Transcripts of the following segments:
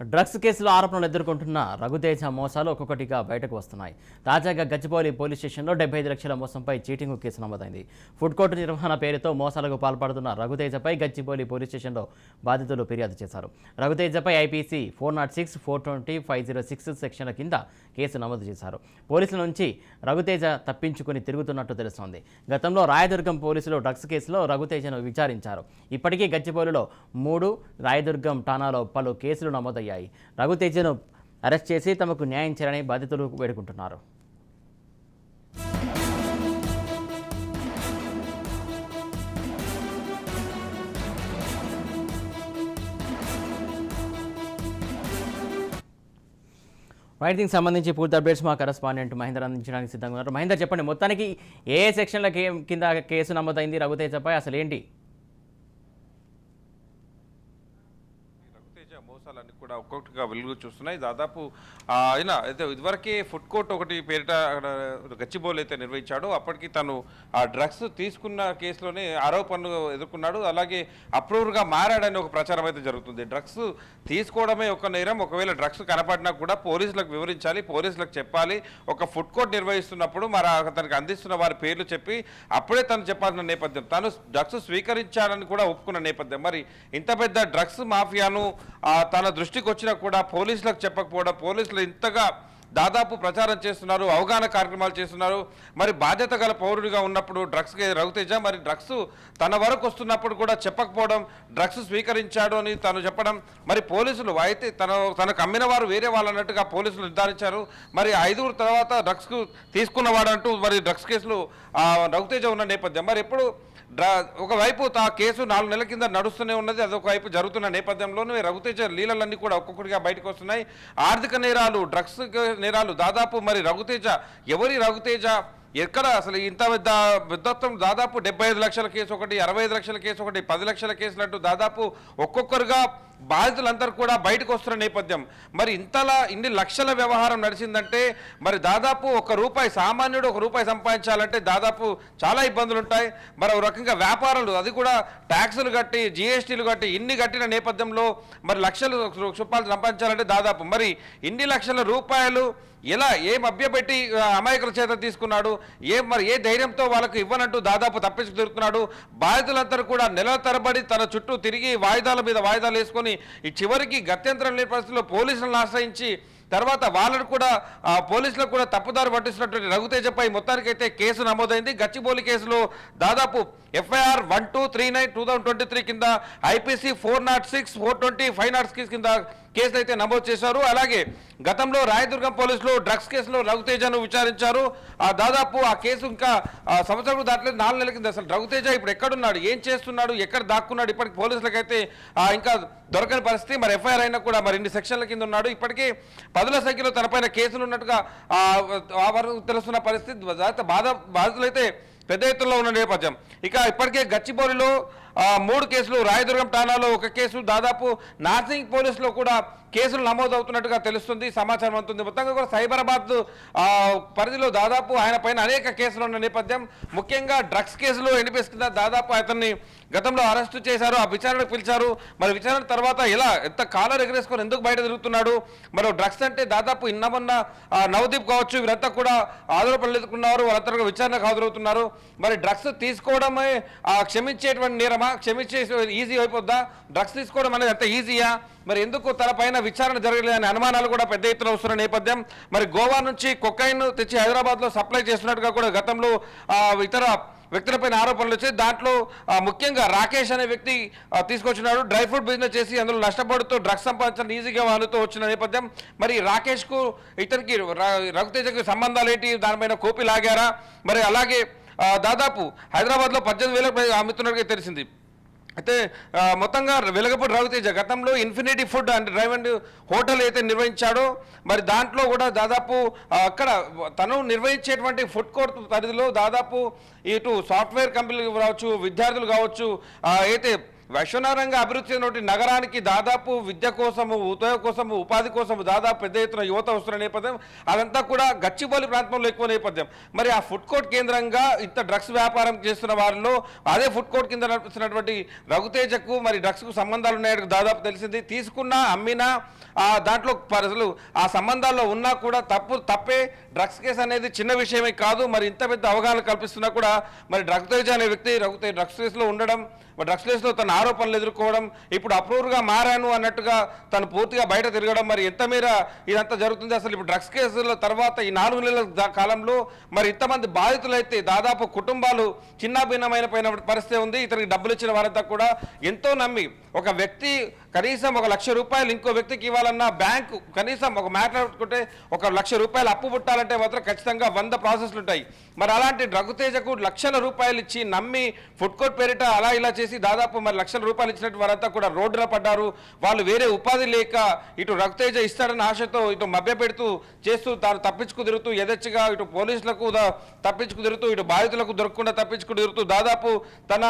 Drugs కేసులో ఆరోపణలు ఎదుర్కొంటున్న రఘుతేజ మోసాలు ఒక్కొక్కటిగా బయటకు వస్తున్నాయి. తాజాగా గచ్చిబౌలి పోలీస్ స్టేషన్లో డెబ్బై ఐదు లక్షల మోసంపై చీటింగ్ కేసు నమోదైంది. ఫుడ్ కోర్టు నిర్వహణ పేరుతో మోసాలకు పాల్పడుతున్న రఘుతేజపై గచ్చిబౌలి పోలీస్ స్టేషన్లో బాధితులు ఫిర్యాదు చేశారు. రఘుతేజపై IPC four not six four twenty five zero six సెక్షన్ల కింద కేసు నమోదు చేశారు. పోలీసుల నుంచి రఘుతేజ తప్పించుకుని తిరుగుతున్నట్టు తెలుస్తోంది. గతంలో రాయదుర్గం పోలీసులు డ్రగ్స్ కేసులో రఘుతేజను విచారించారు. ఇప్పటికీ గచ్చిబౌలిలో మూడు రాయదుర్గం ఠాణాలో పలు కేసులు నమోదయ్యాయి. రఘుతేజను అరెస్ట్ చేసి తమకు న్యాయం చేయాలని బాధితులు వేడుకుంటున్నారు. రైట్ దీనికి సంబంధించి పూర్తి అప్డేట్స్ మా కరస్పాండెంట్ మహేందర్ అందించడానికి సిద్ధంగా ఉన్నారు. మహేందర్ చెప్పండి మొత్తానికి ఏ ఏ సెక్షన్ల కే- కింద కేసు నమోదైంది రఘుతేజపై? అసలు ఏంటి తేజ మోసాలన్నీ కూడా ఒక్కొక్కటిగా వెలుగు చూస్తున్నాయి. దాదాపు ఆయన అయితే ఇదివరకే ఫుడ్ కోర్ట్ ఒకటి పేరిట అక్కడ అయితే నిర్వహించాడు. అప్పటికి తను ఆ డ్రగ్స్ తీసుకున్న కేసులోనే ఆరోపణలు ఎదుర్కొన్నాడు. అలాగే అప్రూవర్గా మారాడని ఒక ప్రచారం అయితే జరుగుతుంది. డ్రగ్స్ తీసుకోవడమే ఒక నేరం. ఒకవేళ డ్రగ్స్ కనపడినా కూడా పోలీసులకు వివరించాలి పోలీసులకు చెప్పాలి. ఒక ఫుడ్ కోర్ట్ నిర్వహిస్తున్నప్పుడు మరి అతనికి అందిస్తున్న వారి పేర్లు చెప్పి అప్పుడే తను చెప్పాల్సిన నేపథ్యం. తను డ్రగ్స్ స్వీకరించాలని కూడా ఒప్పుకున్న నేపథ్యం. మరి ఇంత పెద్ద డ్రగ్స్ మాఫియాను తన దృష్టికి వచ్చినా కూడా పోలీసులకు చెప్పకపోవడం పోలీసులు ఇంతగా దాదాపు ప్రచారం చేస్తున్నారు అవగాహన కార్యక్రమాలు చేస్తున్నారు. మరి బాధ్యత గల పౌరుడిగా ఉన్నప్పుడు డ్రగ్స్కి రవితేజ మరి డ్రగ్స్ తన వరకు వస్తున్నప్పుడు కూడా చెప్పకపోవడం డ్రగ్స్ స్వీకరించాడు అని తను చెప్పడం మరి పోలీసులు అయితే తన తనకు అమ్మిన వారు వేరే వాళ్ళు అన్నట్టుగా పోలీసులు నిర్ధారించారు. మరి ఐదుగురు తర్వాత డ్రగ్స్కు తీసుకున్నవాడంటూ మరి డ్రగ్స్ కేసులు రవితేజ ఉన్న నేపథ్యం. మరి ఎప్పుడు డ్రా ఒకవైపు ఆ కేసు నాలుగు నెలల కింద నడుస్తూనే ఉన్నది అదొక వైపు జరుగుతున్న నేపథ్యంలోనే రఘుతేజ లీలలన్నీ కూడా ఒక్కొక్కటిగా బయటకు వస్తున్నాయి. ఆర్థిక నేరాలు డ్రగ్స్ నేరాలు దాదాపు మరి రఘుతేజ ఎవరి రఘుతేజ? ఎక్కడ అసలు ఇంత పెద్ద పెద్దత్వం? దాదాపు డెబ్బై లక్షల కేసు ఒకటి అరవై ఐదు లక్షల కేసు ఒకటి పది లక్షల కేసులు అంటూ దాదాపు ఒక్కొక్కరుగా బాధితులందరూ కూడా బయటకు వస్తున్న నేపథ్యం. మరి ఇంతలా ఇన్ని లక్షల వ్యవహారం నడిచిందంటే మరి దాదాపు ఒక రూపాయి సామాన్యుడు ఒక రూపాయి సంపాదించాలంటే దాదాపు చాలా ఇబ్బందులు ఉంటాయి మరి ఒక రకంగా వ్యాపారాలు అది కూడా ట్యాక్సులు కట్టి జిఎస్టీలు కట్టి ఇన్ని కట్టిన నేపథ్యంలో మరి లక్షలు రూపాయలు సంపాదించాలంటే దాదాపు. మరి ఇన్ని లక్షల రూపాయలు ఎలా ఏ మభ్యపెట్టి అమాయకుల చేత తీసుకున్నాడు? ఏ మరి ఏ ధైర్యంతో వాళ్ళకు ఇవ్వనంటూ దాదాపు తప్పించుకు తిరుగుతున్నాడు? బాధితులందరూ కూడా నెల తరబడి తన చుట్టూ తిరిగి వాయిదాల మీద వాయిదాలు వేసుకొని ఈ చివరికి గత్యంతరం లేని పరిస్థితుల్లో పోలీసులను ఆశ్రయించి తర్వాత వాళ్ళను కూడా ఆ, పోలీసులకు కూడా తప్పుదారు పట్టిస్తున్నటువంటి రఘుతేజపై మొత్తానికైతే కేసు నమోదైంది. గచ్చిబౌలి కేసులో దాదాపు FIR one two three nine two thousand twenty three కింద IPC four not six four twenty five not six కింద కేసులు అయితే నమోదు చేశారు. అలాగే గతంలో రాయదుర్గం పోలీసులు డ్రగ్స్ కేసులో రఘుతేజను విచారించారు. ఆ దాదాపు ఆ కేసు ఇంకా సంవత్సరం దాటలేదు నాలుగు నెలల కింద. అసలు రఘుతేజ ఇప్పుడు ఎక్కడున్నాడు? ఏం చేస్తున్నాడు? ఎక్కడ దాక్కున్నాడు? ఇప్పటికి పోలీసులకైతే ఇంకా దొరకని పరిస్థితి. మరి ఎఫ్ఐఆర్ అయినా కూడా మరి ఇన్ని సెక్షన్ల కింద ఉన్నాడు. ఇప్పటికీ పదుల సంఖ్యలో తనపైన కేసులు ఉన్నట్టుగా ఆ, వరకు తెలుస్తున్న పరిస్థితి. బాధ బాధితులైతే పెద్ద ఎత్తులో ఉన్న నేపథ్యం. ఇక ఇప్పటికే గచ్చిబౌలిలో మూడు కేసులు రాయదుర్గం ఠాణాలో ఒక కేసు దాదాపు నార్సింగ్ పోలీసులో కూడా కేసులు నమోదవుతున్నట్టుగా తెలుస్తుంది సమాచారం అందుతుంది. మొత్తంగా కూడా సైబరాబాద్ పరిధిలో దాదాపు ఆయన పైన అనేక కేసులు ఉన్న నేపథ్యం. ముఖ్యంగా డ్రగ్స్ కేసులో వినిపిస్తున్న కింద దాదాపు అతన్ని గతంలో అరెస్టు చేశారు ఆ విచారణకు పిలిచారు. మరి విచారణ తర్వాత ఎలా ఎంత కాలర్ ఎగరేసుకొని ఎందుకు బయట తిరుగుతున్నాడు? మరి డ్రగ్స్ అంటే దాదాపు ఇన్నమన్న నవదీప్ కావచ్చు వీరంతా కూడా ఆధారపడలేదుకున్నారు ఎదుర్కొన్నారు. వాళ్ళంతా కూడా విచారణకు హాజరవుతున్నారు. మరి డ్రగ్స్ తీసుకోవడమే క్షమించేటువంటి నేరమా? క్షమించే ఈజీ అయిపోద్దా? డ్రగ్స్ తీసుకోవడం అనేది అంత ఈజీయా? మరి ఎందుకు తనపైన విచారణ జరగలేదని అనుమానాలు కూడా పెద్ద ఎత్తున వస్తున్న నేపథ్యం. మరి గోవా నుంచి కొకైన్ తెచ్చి హైదరాబాద్లో సప్లై చేస్తున్నట్టుగా కూడా గతంలో ఇతర వ్యక్తులపైన ఆరోపణలు వచ్చాయి. దాంట్లో ముఖ్యంగా రాకేష్ అనే వ్యక్తి తీసుకొచ్చినాడు. డ్రై ఫ్రూట్ బిజినెస్ చేసి అందులో నష్టపడుతూ డ్రగ్స్ సంపాదించడం ఈజీగా వాళ్ళతో వచ్చిన నేపథ్యం. మరి రాకేష్కు ఇతనికి ర- రఘుతేజకి సంబంధాలు ఏంటి? దానిపైన కోపి లాగారా? మరి అలాగే దాదాపు హైదరాబాద్లో పద్దెనిమిది వేలకు అమ్ముతున్నట్టుగా తెలిసింది. అయితే మొత్తంగా వెలగపూడి రవితేజ గతంలో infinity food and drive and hotel అయితే నిర్వహించాడో మరి దాంట్లో కూడా దాదాపు అక్కడ తను నిర్వహించేటువంటి ఫుడ్ కోర్ట్ పరిధిలో దాదాపు ఇటు సాఫ్ట్వేర్ కంపెనీలు కావచ్చు విద్యార్థులు కావచ్చు అయితే విశ్వనగరంగా అభివృద్ధి చెందినటువంటి నగరానికి దాదాపు విద్య కోసము ఉదయం కోసము ఉపాధి కోసము దాదాపు పెద్ద ఎత్తున యువత వస్తున్న నేపథ్యం. అదంతా కూడా గచ్చిబౌలి ప్రాంతంలో ఎక్కువ నేపథ్యం. మరి ఆ ఫుడ్ కోర్ట్ కేంద్రంగా ఇంత డ్రగ్స్ వ్యాపారం చేస్తున్న వారిలో అదే ఫుడ్ కోర్ట్ కింద నడుస్తున్నటువంటి రఘుతేజకు మరి డ్రగ్స్కు సంబంధాలు ఉన్నాయని దాదాపు తెలిసింది. తీసుకున్నా అమ్మినా ఆ దాంట్లో అసలు ఆ సంబంధాల్లో ఉన్నా కూడా తప్పు తప్పే. డ్రగ్స్ కేసు అనేది చిన్న విషయమే కాదు. మరి ఇంత పెద్ద అవగాహన కల్పిస్తున్నా కూడా మరి డ్రగ్ తేజ అనే వ్యక్తి రఘుతేజ డ్రగ్స్ కేసులో ఉండడం డ్రగ్స్ కేసులో తన ఆరోపణలు ఎదుర్కోవడం ఇప్పుడు అప్రూవ్గా మారాను అన్నట్టుగా తను పూర్తిగా బయట తిరగడం మరి ఎంత మేర ఇదంతా జరుగుతుంది? అసలు ఇప్పుడు డ్రగ్స్ కేసుల తర్వాత ఈ నాలుగు నెలల దా- కాలంలో మరి ఇంతమంది బాధితులైతే దాదాపు కుటుంబాలు చిన్నాభిన్నమైన పైన పరిస్థితి ఉంది. ఇతనికి డబ్బులు ఇచ్చిన వారంతా కూడా ఎంతో నమ్మి ఒక వ్యక్తి కనీసం ఒక లక్ష రూపాయలు ఇంకో వ్యక్తికి ఇవ్వాలన్నా బ్యాంకు కనీసం ఒక మాట్లాడుకుంటే ఒక లక్ష రూపాయలు అప్పు పుట్టాలంటే మాత్రం ఖచ్చితంగా వంద ప్రాసెస్లు ఉంటాయి మరి అలాంటి రఘుతేజకు లక్షల రూపాయలు ఇచ్చి నమ్మి ఫుడ్ కోర్ట్ పేరిట అలా ఇలా చేసి దాదాపు మరి లక్షల రూపాయలు ఇచ్చినట్టు వారంతా కూడా రోడ్డున పడ్డారు. వాళ్ళు వేరే ఉపాధి లేక ఇటు రఘుతేజ ఇస్తాడన్న ఆశతో ఇటు మభ్యపెడుతూ చేస్తూ తాను తప్పించుకు తిరుగుతూ యథేచ్ఛగా ఇటు పోలీసులకు తప్పించుకు తిరుగుతూ ఇటు బాధితులకు దొరకకుండా తప్పించుకు తిరుగుతూ దాదాపు తన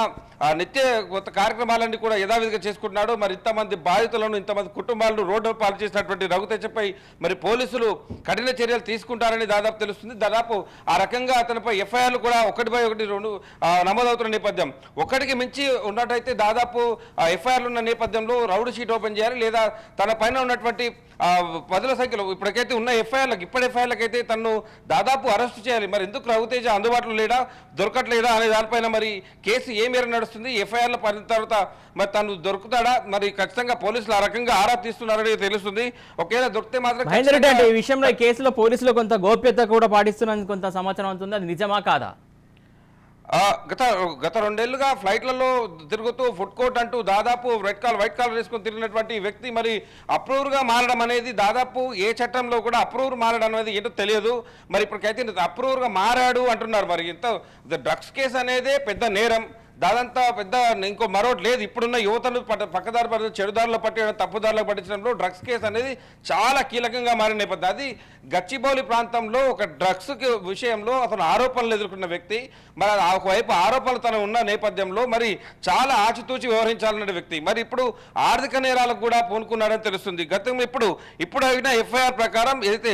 నిత్య కొత్త కార్యక్రమాలన్నీ కూడా యథావిధిగా చేసుకుంటున్నాడు. మరి ఇంతమంది బాధితులను ఇంతమంది కుటుంబాలను రోడ్డు పాలు చేసినటువంటి రఘుతేజపై మరి పోలీసులు కఠిన చర్యలు తీసుకుంటారని దాదాపు తెలుస్తుంది. దాదాపు ఆ రకంగా అతనిపై ఎఫ్ఐఆర్లు కూడా ఒకటిపై ఒకటి రెండు నమోదవుతున్న నేపథ్యం. ఒకటికి మించి ఉన్నట్టయితే దాదాపు ఎఫ్ఐఆర్లు ఉన్న నేపథ్యంలో రౌడ్ షీట్ ఓపెన్ చేయాలి లేదా తన పైన ఉన్నటువంటి పదుల సంఖ్యలో ఇప్పటికైతే ఉన్న ఎఫ్ఐఆర్లకు ఇప్పటి ఎఫ్ఐఆర్లకు అయితే తను దాదాపు అరెస్ట్ చేయాలి. మరి ఎందుకు రఘుతేజ అందుబాటులో లేడా దొరకట్లేదా అనే దానిపైన మరి కేసు ఏ మేర నడుస్తుంది ఎఫ్ఐఆర్ల పడిన తర్వాత మరి తను దొరుకుతాడా? మరి ఖచ్చితంగా పోలీసులు ఆ రకంగా ఆరా తీస్తున్నారని తెలుస్తుంది. ఒకవేళ దొరికితే మాత్రం ఈ విషయంలో కేసులో పోలీసులు కొంత గోప్యత కూడా పాటిస్తున్నది కొంత సమాచారం అవుతుంది. అది నిజమా కాదా? గత గత రెండేళ్ళుగా ఫ్లైట్లలో తిరుగుతూ ఫుడ్ కోర్ట్ అంటూ దాదాపు రెడ్ కాల్ వైట్ కాల్ వేసుకొని తిరిగినటువంటి వ్యక్తి మరి అప్రూవ్గా మారడం అనేది దాదాపు ఏ చట్టంలో కూడా అప్రూవ్ మారడం అనేది ఏంటో తెలియదు. మరి ఇప్పటికైతే అప్రూవ్గా మారాడు అంటున్నారు మరి. ఇంత డ్రగ్స్ కేసు అనేదే పెద్ద నేరం. దాదంతా పెద్ద ఇంకో మరొకటి లేదు. ఇప్పుడున్న యువతను పట్ట పక్కదారి పడి చెడుదారులు పట్టడం తప్పుదారిలో పట్టించడంలో డ్రగ్స్ కేసు అనేది చాలా కీలకంగా మారిన నేపథ్యం. అది గచ్చిబౌలి ప్రాంతంలో ఒక డ్రగ్స్ విషయంలో అతను ఆరోపణలు ఎదుర్కొన్న వ్యక్తి మరి ఆ ఒకవైపు ఆరోపణలు తన ఉన్న నేపథ్యంలో మరి చాలా ఆచితూచి వ్యవహరించాలన్న వ్యక్తి. మరి ఇప్పుడు ఆర్థిక నేరాలకు కూడా పూనుకున్నాడని తెలుస్తుంది. గతంలో ఇప్పుడు ఇప్పుడు అయిన ఎఫ్ఐఆర్ ప్రకారం ఏదైతే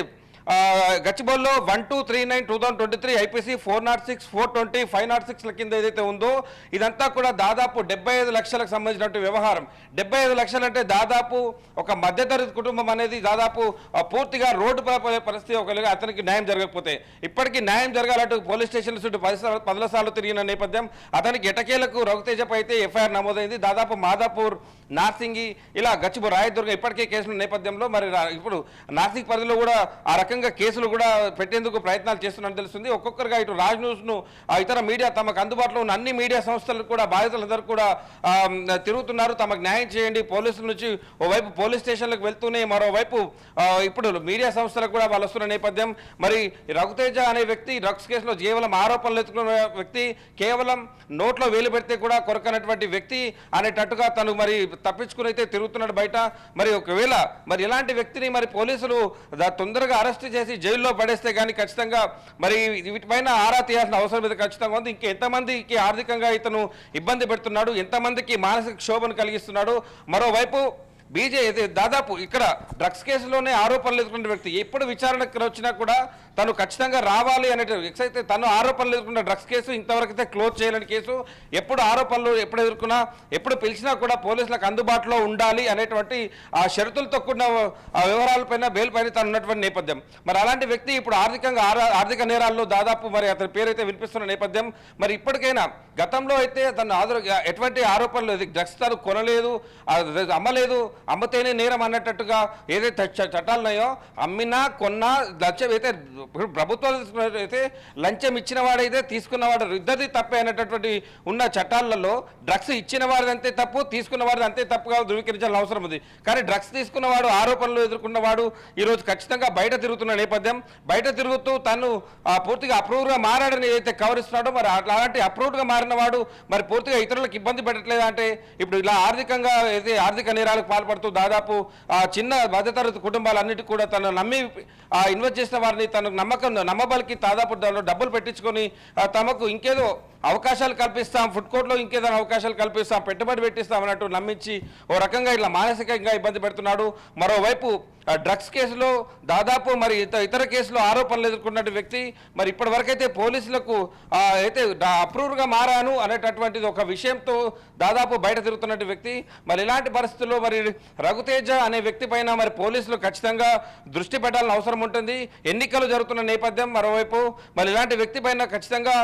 గచ్చిబౌల్లో one two three nine two thousand twenty three IPC four not six four twenty five not సిక్స్ల కింద ఏదైతే ఉందో ఇదంతా కూడా దాదాపు డెబ్బై ఐదు లక్షలకు సంబంధించినటువంటి వ్యవహారం. డెబ్బై ఐదు లక్షలు అంటే దాదాపు ఒక మధ్యతరగతి కుటుంబం అనేది దాదాపు పూర్తిగా రోడ్డు పడే పరిస్థితి ఒకవేళ అతనికి న్యాయం జరగకపోతే. ఇప్పటికీ న్యాయం జరగాలంటూ పోలీస్ స్టేషన్ల చుట్టూ పది సార్లు పదుల సార్లు తిరిగిన నేపథ్యం అతనికి ఎటకేలకు రఘుతేజపై అయితే ఎఫ్ఐఆర్ నమోదైంది. దాదాపు మాదాపూర్ నార్సింగి ఇలా గచ్చిబో రాయదుర్గ ఇప్పటికే కేసుల నేపథ్యంలో మరి ఇప్పుడు నార్సింగ్ పరిధిలో కూడా ఆ రకంగా కేసులు కూడా పెట్టేందుకు ప్రయత్నాలు చేస్తున్నట్టు తెలుస్తుంది. ఒక్కొక్కరుగా ఇటు రాజ్ న్యూస్ను ఇతర మీడియా తమకు అందుబాటులో ఉన్న అన్ని మీడియా సంస్థలు కూడా బాధితులందరూ కూడా తిరుగుతున్నారు. తమకు న్యాయం చేయండి. పోలీసుల నుంచి ఓవైపు పోలీస్ స్టేషన్లకు వెళ్తూనే మరోవైపు ఇప్పుడు మీడియా సంస్థలకు కూడా వాళ్ళు వస్తున్న నేపథ్యం. మరి రఘుతేజ అనే వ్యక్తి డ్రగ్స్ కేసులో కేవలం ఆరోపణలు ఎత్తుకున్న వ్యక్తి కేవలం నోట్లో వేలు పెడితే కూడా కొరకనటువంటి వ్యక్తి అనేటట్టుగా తను మరి తప్పించుకుని అయితే తిరుగుతున్నాడు బయట. మరి ఒకవేళ మరి ఇలాంటి వ్యక్తిని మరి పోలీసులు తొందరగా అరెస్ట్ చేసి జైల్లో పడేస్తే కానీ ఖచ్చితంగా మరి వీటిపైన ఆరా తీయాల్సిన అవసరం మీద ఖచ్చితంగా ఉంది. ఇంకా ఎంతమందికి ఆర్థికంగా ఇతను ఇబ్బంది పెడుతున్నాడు ఎంతమందికి మానసిక క్షోభను కలిగిస్తున్నాడు మరోవైపు బీజే ఇది దాదాపు ఇక్కడ డ్రగ్స్ కేసులోనే ఆరోపణలు ఎదుర్కొన్న వ్యక్తి. ఎప్పుడు విచారణకు వచ్చినా కూడా తను ఖచ్చితంగా రావాలి అనే అయితే తను ఆరోపణలు ఎదుర్కొన్న డ్రగ్స్ కేసు ఇంతవరకు అయితే క్లోజ్ చేయలేని కేసు. ఎప్పుడు ఆరోపణలు ఎప్పుడు ఎదుర్కొన్నా ఎప్పుడు పిలిచినా కూడా పోలీసులకు అందుబాటులో ఉండాలి అనేటువంటి ఆ షరతులతో కూడిన వివరాలపైన బెయిల్ పైన తను ఉన్నటువంటి నేపథ్యం. మరి అలాంటి వ్యక్తి ఇప్పుడు ఆర్థికంగా ఆర్థిక నేరాల్లో దాదాపు మరి అతని పేరైతే వినిపిస్తున్న నేపథ్యం. మరి ఇప్పటికైనా గతంలో అయితే తను ఆధార ఎటువంటి ఆరోపణలు డ్రగ్స్ తను కొనలేదు అమ్మలేదు అమ్మితేనే నేరం అన్నట్టుగా ఏదైతే చట్టాలు ఉన్నాయో అమ్మినా కొన్నా లంచం అయితే ఇప్పుడు ప్రభుత్వం తీసుకున్నట్టయితే లంచం ఇచ్చిన వాడైతే తీసుకున్నవాడు ఇద్దరిది తప్పే అనేటటువంటి ఉన్న చట్టాలలో డ్రగ్స్ ఇచ్చిన వారిది అంతే తప్పు తీసుకున్న వారిది అంతే తప్పుగా ధృవీకరించాల్సిన అవసరం ఉంది. కానీ డ్రగ్స్ తీసుకున్నవాడు ఆరోపణలు ఎదుర్కొన్నవాడు ఈరోజు ఖచ్చితంగా బయట తిరుగుతున్న నేపథ్యం. బయట తిరుగుతూ తను పూర్తిగా అప్రూవ్డ్గా మారాడని ఏదైతే కవరిస్తున్నాడో మరి అలాంటి అప్రూవ్డ్గా మారిన వాడు మరి పూర్తిగా ఇతరులకు ఇబ్బంది పెట్టట్లేదా అంటే ఇప్పుడు ఇలా ఆర్థికంగా అయితే ఆర్థిక నేరాలకు ఆధారపడుతూ దాదాపు చిన్న మధ్యతరగతి కుటుంబాలన్నిటికీ కూడా తను నమ్మి ఇన్వెస్ట్ చేసిన వారిని తనకు నమ్మకం నమ్మబలికి దాదాపు దానిలో డబ్బులు పెట్టించుకొని తమకు ఇంకేదో అవకాశాలు కల్పిస్తాం ఫుడ్ కోర్టులో ఇంకేదైనా అవకాశాలు కల్పిస్తాం పెట్టుబడి పెట్టిస్తాం అన్నట్టు నమ్మించి ఓ రకంగా ఇట్లా మానసికంగా ఇబ్బంది పెడుతున్నాడు. మరోవైపు డ్రగ్స్ కేసులో దాదాపు మరి ఇతర కేసులో ఆరోపణలు ఎదుర్కొన్న వ్యక్తి మరి ఇప్పటివరకైతే పోలీసులకు అయితే అప్రూవ్గా మారాను అనేటటువంటిది ఒక విషయంతో దాదాపు బయట తిరుగుతున్నటువంటి వ్యక్తి. మరి ఇలాంటి పరిస్థితుల్లో మరి రఘుతేజ అనే వ్యక్తి పైన మరి పోలీసులు ఖచ్చితంగా దృష్టి పెట్టాల్సిన అవసరం ఉంటుంది. ఎన్నికలు జరుగుతున్న నేపథ్యం మరోవైపు మరి ఇలాంటి వ్యక్తి పైన ఖచ్చితంగా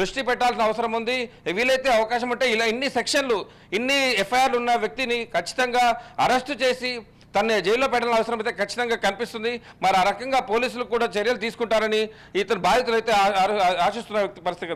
దృష్టి పెట్టాల్సిన అవసరం ఉంది. వీలైతే అవకాశం ఉంటే ఇలా ఇన్ని సెక్షన్లు ఇన్ని ఎఫ్ఐఆర్లు ఉన్న వ్యక్తిని ఖచ్చితంగా అరెస్టు చేసి తన జైల్లో పెట్టాల్సిన అవసరం అయితే ఖచ్చితంగా కనిపిస్తుంది. మరి ఆ రకంగా పోలీసులు కూడా చర్యలు తీసుకుంటారని ఇతను బాధితులు అయితే ఆశిస్తున్న పరిస్థితి